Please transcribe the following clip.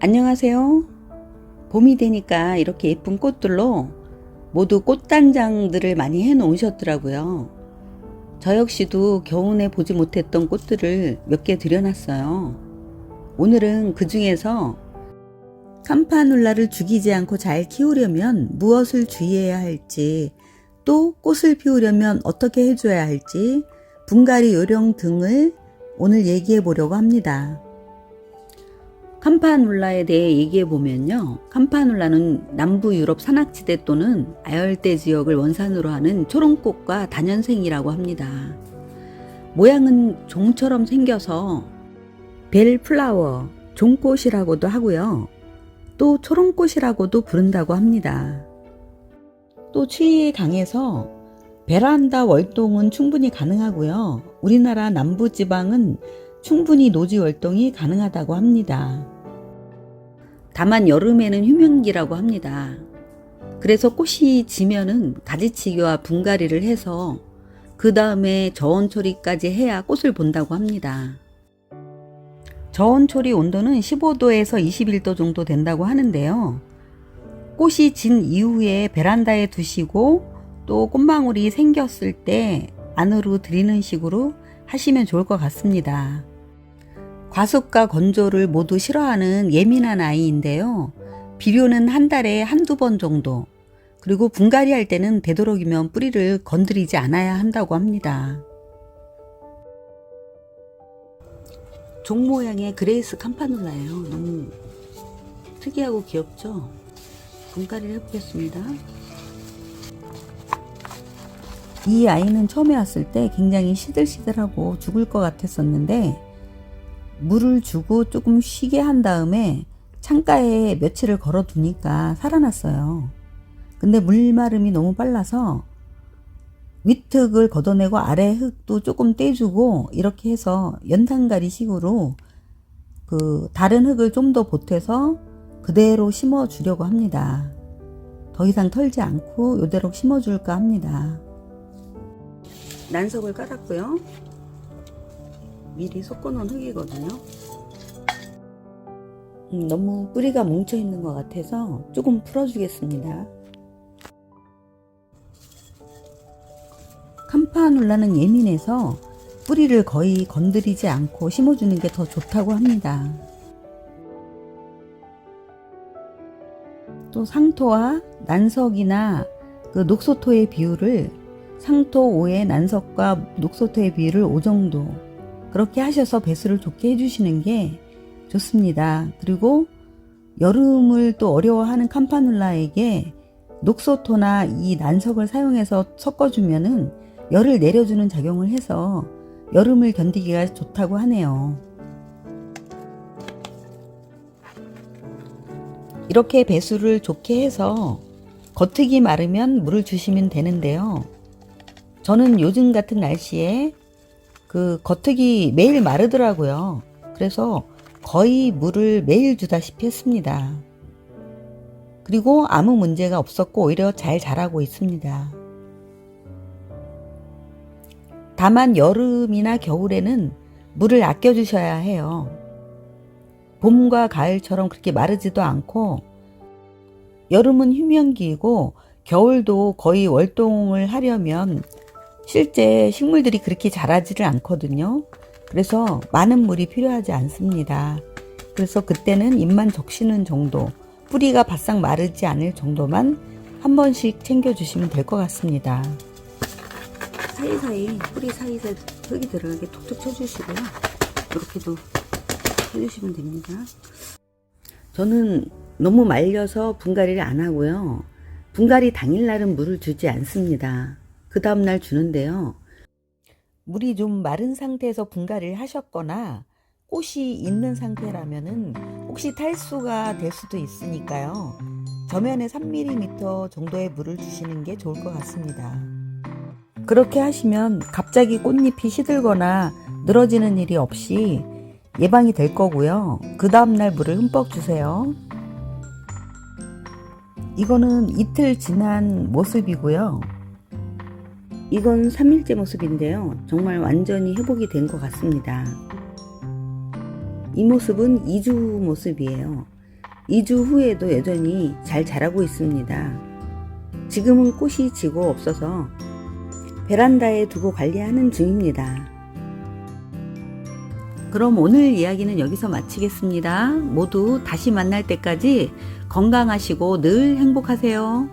안녕하세요. 봄이 되니까 이렇게 예쁜 꽃들로 모두 꽃단장들을 많이 해 놓으셨더라고요. 저 역시도 겨우내 보지 못했던 꽃들을 몇 개 들여놨어요. 오늘은 그 중에서 캄파눌라를 죽이지 않고 잘 키우려면 무엇을 주의해야 할지, 또 꽃을 피우려면 어떻게 해줘야 할지, 분갈이 요령 등을 오늘 얘기해 보려고 합니다. 캄파눌라에 대해 얘기해 보면요. 캄파눌라는 남부 유럽 산악지대 또는 아열대 지역을 원산으로 하는 초롱꽃과 단연생이라고 합니다. 모양은 종처럼 생겨서 벨 플라워, 종꽃이라고도 하고요. 또 초롱꽃이라고도 부른다고 합니다. 또 추위에 강해서 베란다 월동은 충분히 가능하고요. 우리나라 남부 지방은 충분히 노지 월동이 가능하다고 합니다. 다만 여름에는 휴면기라고 합니다. 그래서 꽃이 지면은 가지치기와 분갈이를 해서 그 다음에 저온 처리까지 해야 꽃을 본다고 합니다. 저온 처리 온도는 15도에서 21도 정도 된다고 하는데요. 꽃이 진 이후에 베란다에 두시고 또 꽃망울이 생겼을 때 안으로 들이는 식으로 하시면 좋을 것 같습니다. 과습과 건조를 모두 싫어하는 예민한 아이인데요. 비료는 한 달에 한두 번 정도, 그리고 분갈이 할 때는 되도록이면 뿌리를 건드리지 않아야 한다고 합니다. 종 모양의 그레이스 캄파눌라예요. 너무 특이하고 귀엽죠? 분갈이를 해보겠습니다. 이 아이는 처음에 왔을 때 굉장히 시들시들하고 죽을 것 같았었는데 물을 주고 조금 쉬게 한 다음에 창가에 며칠을 걸어 두니까 살아났어요. 근데 물마름이 너무 빨라서 윗흙을 걷어내고 아래 흙도 조금 떼주고 이렇게 해서 연탄가리 식으로 그 다른 흙을 좀 더 보태서 그대로 심어 주려고 합니다. 더 이상 털지 않고 이대로 심어 줄까 합니다. 난석을 깔았고요. 미리 섞어 놓은 흙이거든요. 음, 너무 뿌리가 뭉쳐 있는 것 같아서 조금 풀어주겠습니다. 캄파눌라는 예민해서 뿌리를 거의 건드리지 않고 심어주는 게 더 좋다고 합니다. 또 상토와 난석이나 그 녹소토의 비율을 상토 5의 난석과 녹소토의 비율을 5 정도 그렇게 하셔서 배수를 좋게 해주시는 게 좋습니다. 그리고 여름을 또 어려워하는 캄파눌라에게 녹소토나 이 난석을 사용해서 섞어주면은 열을 내려주는 작용을 해서 여름을 견디기가 좋다고 하네요. 이렇게 배수를 좋게 해서 겉흙이 마르면 물을 주시면 되는데요. 저는 요즘 같은 날씨에 그 겉흙이 매일 마르더라고요. 그래서 거의 물을 매일 주다시피 했습니다. 그리고 아무 문제가 없었고 오히려 잘 자라고 있습니다. 다만 여름이나 겨울에는 물을 아껴주셔야 해요. 봄과 가을처럼 그렇게 마르지도 않고 여름은 휴면기이고 겨울도 거의 월동을 하려면 실제 식물들이 그렇게 자라지를 않거든요. 그래서 많은 물이 필요하지 않습니다. 그래서 그때는 잎만 적시는 정도, 뿌리가 바싹 마르지 않을 정도만 한 번씩 챙겨주시면 될 것 같습니다. 사이사이 뿌리 사이사이 흙이 들어가게 톡톡 쳐주시고요. 이렇게도 해주시면 됩니다. 저는 너무 말려서 분갈이를 안 하고요. 분갈이 당일날은 물을 주지 않습니다. 그 다음날 주는데요. 물이 좀 마른 상태에서 분갈이를 하셨거나 꽃이 있는 상태라면은 혹시 탈수가 될 수도 있으니까요. 저면에 3mm 정도의 물을 주시는 게 좋을 것 같습니다. 그렇게 하시면 갑자기 꽃잎이 시들거나 늘어지는 일이 없이 예방이 될 거고요. 그 다음날 물을 흠뻑 주세요. 이거는 이틀 지난 모습이고요. 이건 3일째 모습인데요. 정말 완전히 회복이 된 것 같습니다. 이 모습은 2주 후 모습이에요. 2주 후에도 여전히 잘 자라고 있습니다. 지금은 꽃이 지고 없어서 베란다에 두고 관리하는 중입니다. 그럼 오늘 이야기는 여기서 마치겠습니다. 모두 다시 만날 때까지 건강하시고 늘 행복하세요.